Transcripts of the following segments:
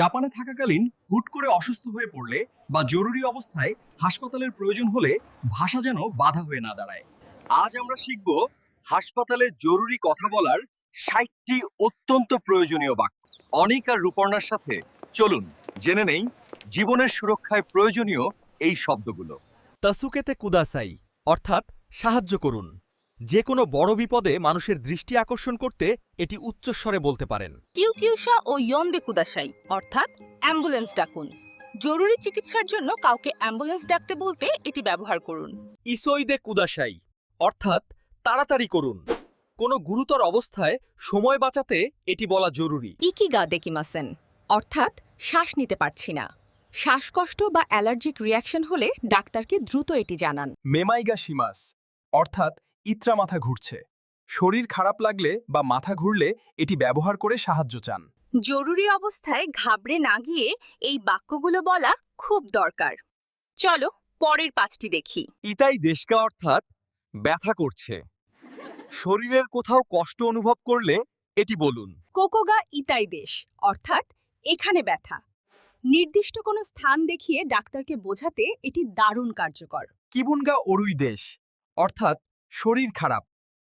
জাপানে থাকাকালীন হুট করে অসুস্থ হয়ে পড়লে বা জরুরি অবস্থায় হাসপাতালের প্রয়োজন হলে ভাষা যেন বাধা হয়ে না দাঁড়ায়। আজ আমরা শিখব হাসপাতালে জরুরি কথা বলার ষাটটি অত্যন্ত প্রয়োজনীয় বাক্য। অনিক আর রূপর্ণার সাথে চলুন জেনে নেই জীবনের সুরক্ষায় প্রয়োজনীয় এই শব্দগুলো। তাসুকেতে কুদাসাই, অর্থাৎ সাহায্য করুন। যে কোনো বড় বিপদে মানুষের দৃষ্টি আকর্ষণ করতে এটি উচ্চস্বরে বলতে পারেন। কিউকিউসা ও ইয়ন্দে কুদাসাই অর্থাৎ অ্যাম্বুলেন্স ডাকুন। জরুরি চিকিৎসার জন্য কাউকে অ্যাম্বুলেন্স ডাকতে বলতে এটি ব্যবহার করুন। ইসইদে কুদাসাই অর্থাৎ তাড়াতাড়ি করুন। কোনো গুরুতর অবস্থায় সময় বাঁচাতে এটি বলা জরুরি। ইকিগা দেকিমাসেন অর্থাৎ শ্বাস নিতে পারছি না। শ্বাসকষ্ট বা অ্যালার্জিক রিয়াকশন হলে ডাক্তারকে দ্রুত এটি জানান। মেমাইগা সিমাস অর্থাৎ ইত্রা মাথা ঘুরছে। শরীর খারাপ লাগলে বা মাথা ঘুরলে এটি ব্যবহার করে সাহায্য চান। জরুরি অবস্থায় ঘাবড়ে না গিয়ে এই বাক্যগুলো বলা খুব দরকার। চলো পরের পাঁচটি দেখি। ইতাই দেশকা অর্থাৎ ব্যথা করছে। শরীরের কোথাও কষ্ট অনুভব করলে এটি বলুন। কোকোগা ইতাই দেশ অর্থাৎ এখানে ব্যথা। নির্দিষ্ট কোনো স্থান দেখিয়ে ডাক্তারকে বোঝাতে এটি দারুণ কার্যকর। কিবুনগা অরুই দেশ অর্থাৎ শরীর খারাপ।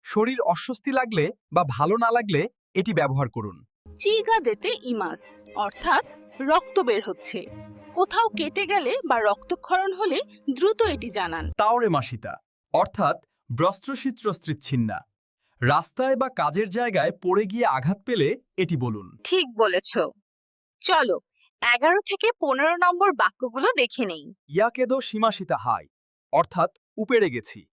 শরীর অস্বস্তি লাগলে বা ভালো না লাগলে এটি ব্যবহার করুন। চিগা দেতে ইমাস অর্থাৎ রক্ত বের হচ্ছে। কোথাও কেটে গেলে বা রক্তক্ষরণ হলে দ্রুত এটি জানান। তাওরে মাসিতা অর্থাৎ ব্রস্ত্রশিত্রস্ত্রিচ্ছিন্না। রাস্তায় বা কাজের জায়গায় পড়ে গিয়ে আঘাত পেলে এটি বলুন। ঠিক বলেছ। চলো এগারো থেকে পনেরো নম্বর বাক্যগুলো দেখে নেই। ইয়াকেদো সীমাসিতা হাই অর্থাৎ উপেড়ে গেছি।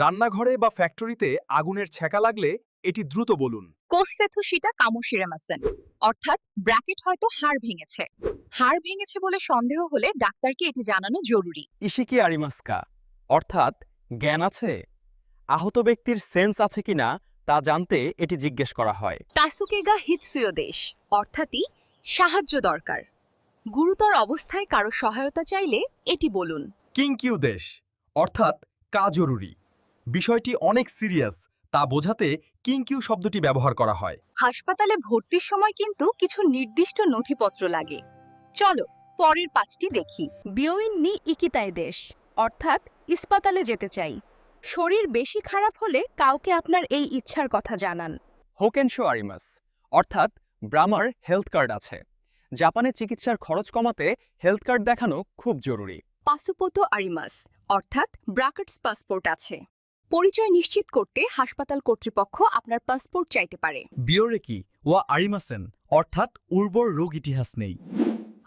রান্নাঘরে বা ফ্যাক্টরিতে আগুনের ছ্যাঁকা লাগলে এটি দ্রুত বলুন। কোস্তেথুসিটা কামোশিরেমাসেন অর্থাৎ ব্র্যাকেট হয়তো হাড় ভেঙেছে। হাড় ভেঙেছে বলে সন্দেহ হলে ডাক্তারকে এটি জানানো জরুরি। ইশিকি আরিমাস্কা অর্থাৎ জ্ঞান আছে? আহত ব্যক্তির সেন্স আছে কিনা তা জানতে এটি জিজ্ঞেস করা হয়। টাসুকেগা হিতসুয় দেশ অর্থাৎই সাহায্য দরকার। গুরুতর অবস্থায় কারও সহায়তা চাইলে এটি বলুন। কিংকিউ দেশ অর্থাৎ কা জরুরি। বিষয়টি অনেক সিরিয়াস তা বোঝাতে কিংকিউ শব্দটি ব্যবহার করা হয়। হাসপাতালে ভর্তির সময় কিন্তু কিছু নির্দিষ্ট নথিপত্র লাগে। চলো পরের পাঁচটি দেখি। বিওইন নি ইকিতাই দেশ অর্থাৎ ইস্পাতালে যেতে চাই। শরীর বেশি খারাপ হলে কাউকে আপনার এই ইচ্ছার কথা জানান। হোকেনশো আরিমাস অর্থাৎ ব্রামার হেলথ কার্ড আছে। জাপানে চিকিৎসার খরচ কমাতে হেলথ কার্ড দেখানো খুব জরুরি। পাসুপোতো আরিমাস অর্থাৎ ব্রাকেটস পাসপোর্ট আছে। পরিচয় নিশ্চিত করতে হাসপাতাল কর্তৃপক্ষ আপনার পাসপোর্ট চাইতে পারে। বিয়রে কি ওয়া আরিমাসেন অর্থাৎ উর্বর রোগ ইতিহাস নেই।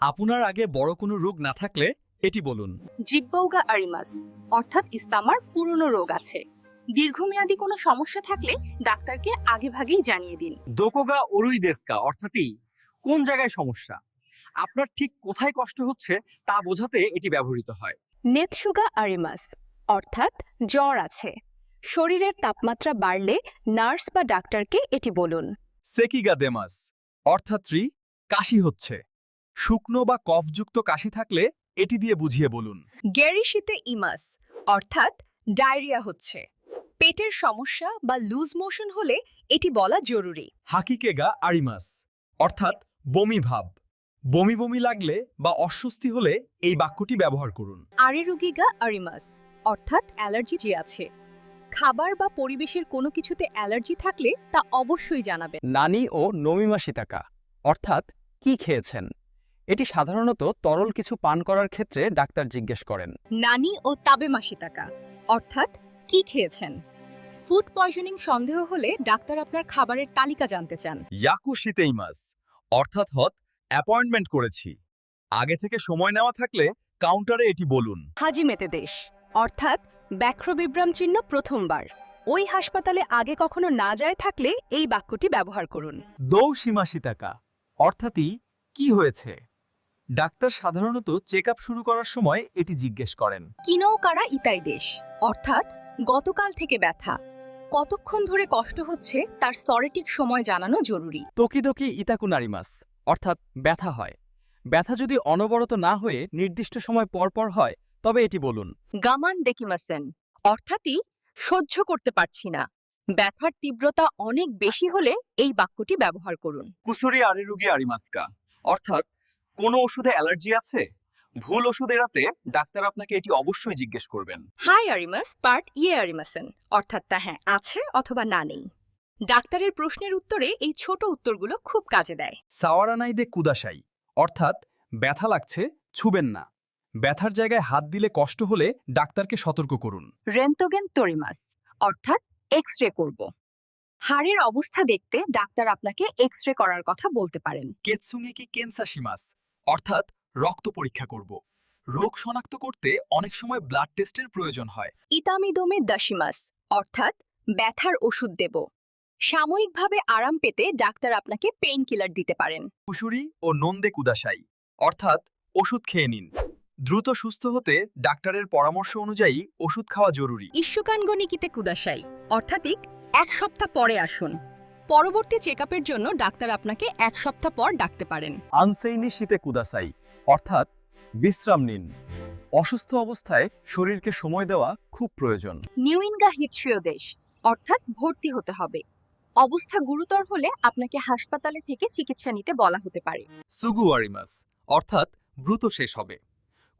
আপনার আগে বড় কোনো রোগ না থাকলে এটি বলুন। জিব্বৌগা আরিমাস অর্থাৎ ইস্তামার পুরনো রোগ আছে। দীর্ঘমেয়াদী কোনো সমস্যা থাকলে ডাক্তারকে আগেভাগেই জানিয়ে দিন। দোকোগা অরুই দেস্কা অর্থাৎই কোন জায়গায় সমস্যা? আপনার ঠিক কোথায় কষ্ট হচ্ছে তা বোঝাতে এটি ব্যবহৃত হয়। নেতসুগা আরিমাস অর্থাৎ জ্বর আছে। শরীরের তাপমাত্রা বাড়লে নার্স বা ডাক্তারকে এটি বলুন। সেকিগা দেমাস অর্থাৎ কাশি হচ্ছে। শুকনো বা কফযুক্ত কাশি থাকলে এটি দিয়ে বুঝিয়ে বলুন। গ্যারিশিতে ইমাস অর্থাৎ ডায়রিয়া হচ্ছে। পেটের সমস্যা বা লুজ মোশন হলে এটি বলা জরুরি। হাকিকেগা আরিমাস অর্থাৎ বমি ভাব। বমি বমি লাগলে বা অস্বস্তি হলে এই বাক্যটি ব্যবহার করুন। আরেরুগিগা আরিমাস অর্থাৎ অ্যালার্জি যে আছে। খাবার বা পরিবেশের কোনো কিছুতে অ্যালার্জি থাকলে তা অবশ্যই জানাবেন। নানি ও নমিমাশিতাকা অর্থাৎ কি খেয়েছেন? এটি সাধারণত তরল কিছু পান করার ক্ষেত্রে ডাক্তার জিজ্ঞেস করেন। নানি ও তাবে মাসিতাকা অর্থাৎ কি খেয়েছেন? ফুড পয়জনিং সন্দেহ হলে ডাক্তার আপনার খাবারের তালিকা জানতে চান। ইয়াকু শীতেইমাস অর্থাৎ হত অ্যাপয়েন্টমেন্ট করেছি। আগে থেকে সময় নেওয়া থাকলে কাউন্টারে এটি বলুন। হাজি মেতে দেশ অর্থাৎ ব্যাক্র বিভ্রাম চিহ্ন প্রথমবার। ওই হাসপাতালে আগে কখনো না যায় থাকলে এই বাক্যটি ব্যবহার করুন। দৌ দৌসীমাসিতাকা অর্থাৎই কি হয়েছে? ডাক্তার সাধারণত চেক শুরু করার সময় এটি জিজ্ঞেস করেন। কিনৌ কারা ইতাই দেশ? অর্থাৎ গতকাল থেকে ব্যথা। কতক্ষণ ধরে কষ্ট হচ্ছে তার সরেটিক সময় জানানো জরুরি। তকিদকি ইতাকুনারিমাস অর্থাৎ ব্যথা হয়। ব্যথা যদি অনবরত না হয়ে নির্দিষ্ট সময় পর পর হয় তবে এটি বলুন। গামান দেকিমাসেন অর্থাৎই সহ্য করতে পারছি না। ব্যথার তীব্রতা অনেক বেশি হলে এই বাক্যটি ব্যবহার করুন। কুসুরি আরেরুগি আরিমাস্কা অর্থাৎ কোনো ওষুধে অ্যালার্জি আছে? ভুল ওষুধ এড়াতে ডাক্তার আপনাকে এটি অবশ্যই জিজ্ঞেস করবেন। হাই আরিমাস পার্ট ইয়ে আরিমাসেন। অর্থাৎ তা হ্যাঁ আছে অথবা না নেই। ডাক্তারের প্রশ্নের উত্তরে এই ছোট উত্তরগুলো খুব কাজে দেয়। সাওয়ারানাইদে কুদাসাই অর্থাৎ ব্যথা লাগছে ছুবেন না। ব্যথার জায়গায় হাত দিলে কষ্ট হলে ডাক্তারকে সতর্ক করুন। রেন্টোগেন তোরিমাস অর্থাৎ এক্স রে করব। হাড়ের অবস্থা দেখতে ডাক্তার আপনাকে এক্স রে করার কথা বলতে পারেন। কেতসুঙে কি কেনসাসিমাস অর্থাৎ রক্ত পরীক্ষা করব। রোগ শনাক্ত করতে অনেক সময় ব্লাড টেস্টের প্রয়োজন হয়। ইতামিদোমে দাসিমাস অর্থাৎ ব্যথার ওষুধ দেব। সাময়িকভাবে আরাম পেতে ডাক্তার আপনাকে পেইন কিলার দিতে পারেন। কুশুরি ও নন্দে কুদাসাই অর্থাৎ ওষুধ খেয়ে নিন। দ্রুত সুস্থ হতে ডাক্তারের পরামর্শ অনুযায়ী ওষুধ খাওয়া জরুরি। ইস্যুকানগনিকিতে কুদাসাই অর্থাৎিক এক সপ্তাহ পরে আসুন। পরবর্তী চেকআপের জন্য ডাক্তার আপনাকে এক সপ্তাহ পর ডাকতে পারেন। আনসেইনি শীতে কুদাসাই অর্থাৎ বিশ্রাম নিন। অসুস্থ অবস্থায় শরীরকে সময় দেওয়া খুব প্রয়োজন। নিউইনগা হিতশ্রীয় দেশ অর্থাৎ ভর্তি হতে হবে। অবস্থা গুরুতর হলে আপনাকে হাসপাতালে থেকে চিকিৎসা নিতে বলা হতে পারে। সুগুয়ারিমাস অর্থাৎ দ্রুত শেষ হবে।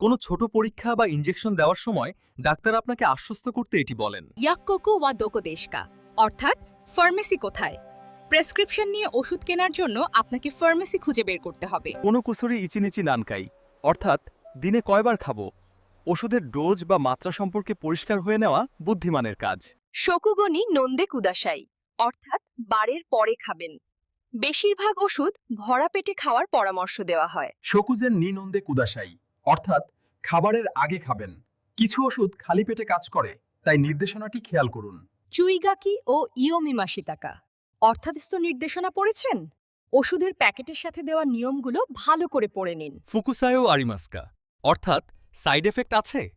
কোনো ছোট পরীক্ষা বা ইনজেকশন দেওয়ার সময় ডাক্তার আপনাকে আশ্বস্ত করতে এটি বলেন। ইয়াক্কোকু ওয়া দোকোদেশকা অর্থাৎ ফার্মেসি কোথায়? প্রেসক্রিপশন নিয়ে ওষুধ কেনার জন্য আপনাকে ফার্মেসি খুঁজে বের করতে হবে। কোনো কুসুরি ইচিনিচি নানকাই অর্থাৎ দিনে কয়বার খাব? ওষুধের ডোজ বা মাত্রা সম্পর্কে পরিষ্কার হয়ে নেওয়া বুদ্ধিমানের কাজ। শকুগনি নন্দে কুদাসাই অর্থাৎ বারের পরে খাবেন। বেশিরভাগ ওষুধ ভরা পেটে খাওয়ার পরামর্শ দেওয়া হয়। শকুজেন নিনন্দে কুদাসাই অর্থাৎ খাবারের আগে খাবেন। কিছু ওষুধ খালি পেটে কাজ করে তাই নির্দেশনাটি খেয়াল করুন। চুইগাকি ও ইয়োমিমাশিতাকা। অর্থাৎস্থ নির্দেশনা পড়েছেন? ওষুধের প্যাকেটের সাথে দেওয়া নিয়মগুলো ভালো করে পড়ে নিন। ফুকুসায়ো আরিমাস্কা। অর্থাৎ সাইড এফেক্ট আছে?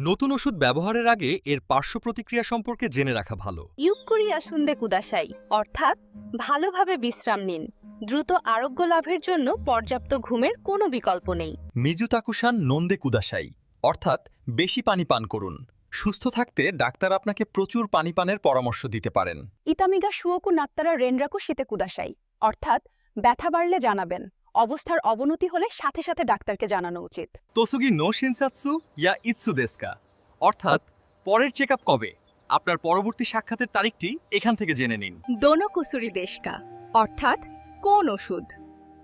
নতুন ওষুধ ব্যবহারের আগে এর পার্শ্ব প্রতিক্রিয়া সম্পর্কে জেনে রাখা ভালো। ইউকুরিয়া সুন্দে কুদাসাই। অর্থাৎ ভালোভাবে বিশ্রাম নিন। দ্রুত আরোগ্য লাভের জন্য পর্যাপ্ত ঘুমের কোনো বিকল্প নেই। মিজু মিজুতাকুসান নন্দে কুদাসাই অর্থাৎ বেশি পানি পান করুন। সুস্থ থাকতে ডাক্তার আপনাকে প্রচুর পানি পানের পরামর্শ দিতে পারেন। ইতামিগা শুয়োকু নাত্তারা রেনরাকু শীতে কুদাসাই অর্থাৎ ব্যথা বাড়লে জানাবেন। অবস্থার অবনতি হলে সাথে সাথে ডাক্তারকে জানানো উচিত। তোসুগি নো শিনসাৎসু ইয়া ইৎসু দেস্কা। অর্থাৎ পরের চেক কবে? আপনার পরবর্তী সাক্ষাতের তারিখটি এখান থেকে জেনে নিন। দোনো কুসুরি দেশকা। অর্থাৎ কোন ওষুধ?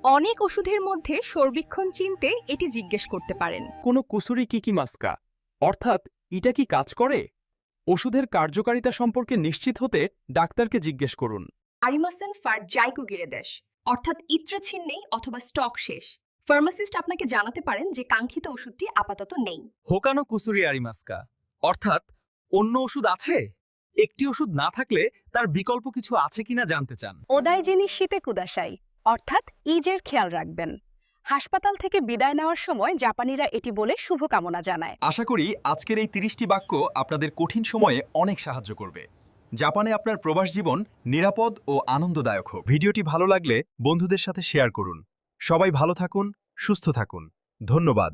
অনেক ওষুধের মধ্যে সর্বীক্ষণ চিনতে এটি জিজ্ঞেস করতে পারেন। কোনো কুসুরি কি কি মাস্কা? অর্থাৎ এটা কি কাজ করে? ওষুধের কার্যকারিতা সম্পর্কে নিশ্চিত হতে ডাক্তারকে জিজ্ঞেস করুন। আরিমাসেন ফার জাইকু গিরেদেশ অর্থাৎ ইত্রে ছিন্নেই অথবা স্টক শেষ। ফার্মাসিস্ট আপনাকে জানাতে পারেন যে কাঙ্ক্ষিত ওষুধটি আপাতত নেই। হোকানো কুসুরি আরিমাস্কা অর্থাৎ অন্য ওষুধ আছে? একটি ওষুধ না থাকলে তার বিকল্প কিছু আছে কিনা জানতে চান। ওদাই জিনিস শীতে কুদাসাই অর্থাৎ ইজের খেয়াল রাখবেন। হাসপাতাল থেকে বিদায় নেওয়ার সময় জাপানিরা এটি বলে শুভকামনা জানায়। আশা করি আজকের এই তিরিশটি বাক্য আপনাদের কঠিন সময়ে অনেক সাহায্য করবে। জাপানে আপনার প্রবাস জীবন নিরাপদ ও আনন্দদায়ক হোক। ভিডিওটি ভালো লাগলে বন্ধুদের সাথে শেয়ার করুন। সবাই ভালো থাকুন সুস্থ থাকুন। ধন্যবাদ।